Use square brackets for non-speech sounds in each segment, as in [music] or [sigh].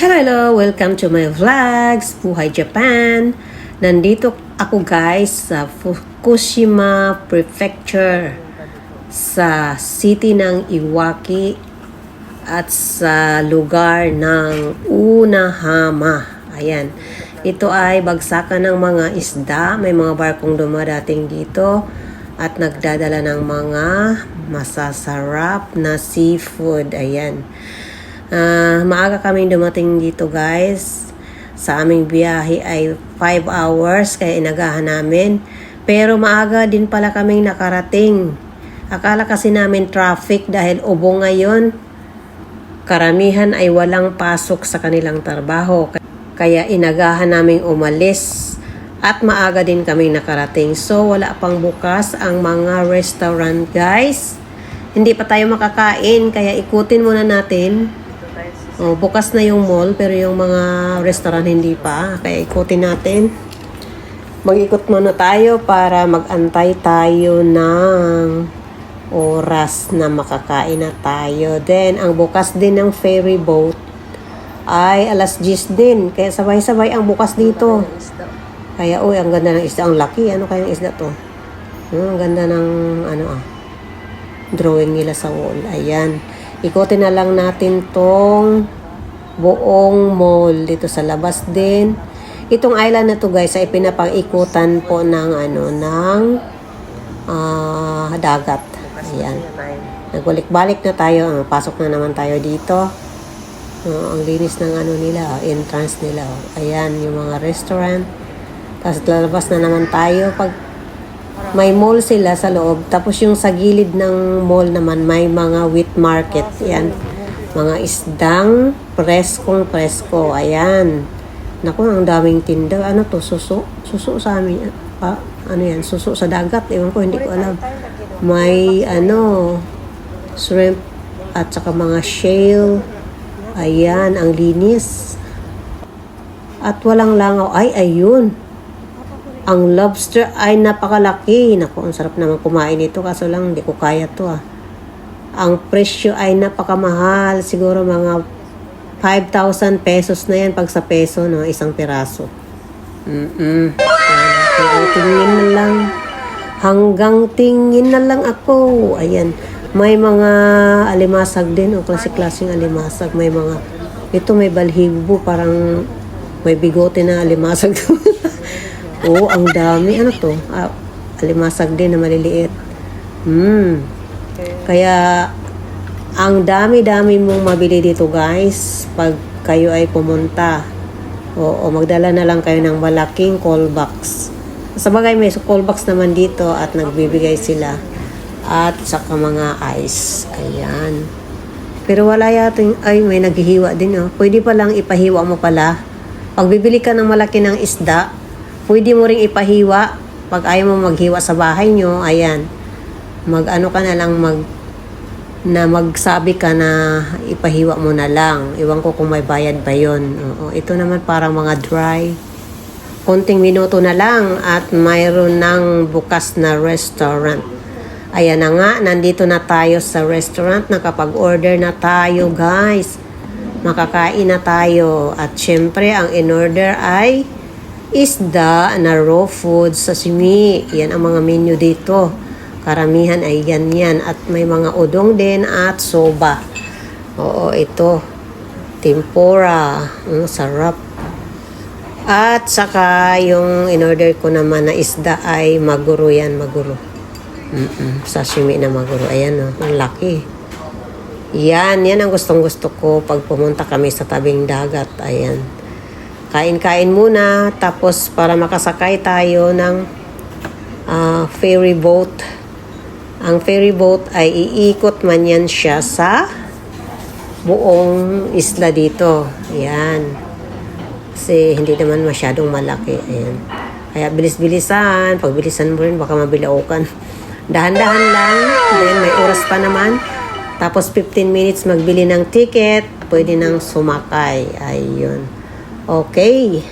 Hello, hello! Welcome to my vlogs, Buhay Japan. Nandito ako guys sa Fukushima Prefecture sa city ng Iwaki at sa lugar ng Unahama. Ayan. Ito ay bagsakan ng mga isda. May mga barkong dumarating dito at nagdadala ng mga masasarap na seafood. Ayan. Ah, maaga kaming dumating dito guys. Sa aming biyahe ay 5 hours kaya inagahan namin. Pero maaga din pala kaming nakarating. Akala kasi namin traffic dahil ubo ngayon. Karamihan ay walang pasok sa kanilang trabaho. Kaya inagahan naming umalis at maaga din kaming nakarating. So wala pang bukas ang mga restaurant guys. Hindi pa tayo makakain kaya ikutin muna natin Oh, bukas na yung mall pero yung mga restaurant hindi pa. Kaya ikutin natin. Mag-ikot muna tayo para mag-antay tayo ng oras na makakain na tayo. Then, ang bukas din ng ferry boat ay alas 10 din. Kaya sabay-sabay ang bukas dito. Kaya, uy, ang ganda ng isda. Ang laki. Ano kaya isda to? Hmm, ang ganda ng, ano ah, drawing nila sa wall. Ayan. Ikutin na lang natin tong buong mall dito sa labas din. Itong island na to guys ay pinapang-ikutan po ng ano ng ah, dagat. Ayan. Nagbalik-balik na tayo. Ah, pasok na naman tayo dito. Ah, ang linis ng ano nila, entrance nila. Ayan, yung mga restaurant. Tapos lalabas na naman tayo pag may mall sila sa loob. Tapos yung sa gilid ng mall naman, may mga wheat market. Yan. Mga isdang preskong presko. Ayan. Naku, ang daming tinda. Ano to? Suso? Suso sa amin. Pa, ano yan? Suso sa dagat. Ewan ko, hindi ko alam. May ano, shrimp at saka mga shale. Ayan, ang linis. At walang langaw. Ay, ayun. Ang lobster ay napakalaki. Naku, ang sarap naman kumain ito. Kaso lang, hindi ko kaya to ah. Ang presyo ay napakamahal. Siguro mga 5,000 pesos na yan pag sa peso, no? Isang piraso. Mm-mm. Hanggang tingin na lang. Hanggang tingin na lang ako. Ayan. May mga alimasag din. O klase-klaseng alimasag. May mga... Ito may balhibo. Parang may bigote na alimasag. [laughs] Oo, ang dami. Ano to? Ah, alimasag din na maliliit. Hmm. Kaya, ang dami-dami mong mabili dito guys pag kayo ay pumunta. O, o magdala na lang kayo ng malaking call box. Sa bagay may call box naman dito at nagbibigay sila. At saka mga ice. Ayan. Pero wala yata ay may naghihiwa din oh. Pwede pa lang ipahiwa mo pala. Pag bibili ka ng malaki ng isda, pwede mo ring ipahiwa. Pag ayaw mo maghiwa sa bahay nyo, ayan. Mag ano ka na lang mag na magsabi ka na ipahiwa mo na lang. Iwan ko kung may bayad ba yun. Oo, ito naman parang mga dry. Konting minuto na lang at mayroon ng bukas na restaurant. Ayan na nga, nandito na tayo sa restaurant. Nakapag-order na tayo, guys. Makakain na tayo. At syempre, ang in-order ay isda na raw food, sashimi. Yan ang mga menu dito. Karamihan ay yan yan. At may mga udong din at soba. Oo, ito. Tempura. Mm, sarap. At saka yung in-order ko naman na isda ay maguro yan, maguro. Mm-mm, sashimi na maguro. Ayan o, ang laki. Yan, yan ang gustong gusto ko pag pumunta kami sa tabing dagat. Ayan. Kain-kain muna, tapos para makasakay tayo ng ah, ferry boat. Ang ferry boat ay iikot man yan siya sa buong isla dito. Ayan. Kasi hindi naman masyadong malaki. Ayan. Kaya bilis-bilisan. Pag bilisan mo rin, baka mabilaukan. [laughs] Dahan-dahan lang. Then may oras pa naman. Tapos 15 minutes magbili ng ticket. Pwede nang sumakay. Ayun. Okay.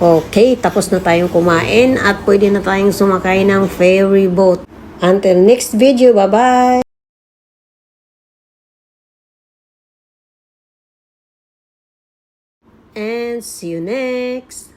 Okay, tapos na tayong kumain at pwede na tayong sumakay ng ferry boat. Until next video, bye-bye! And see you next!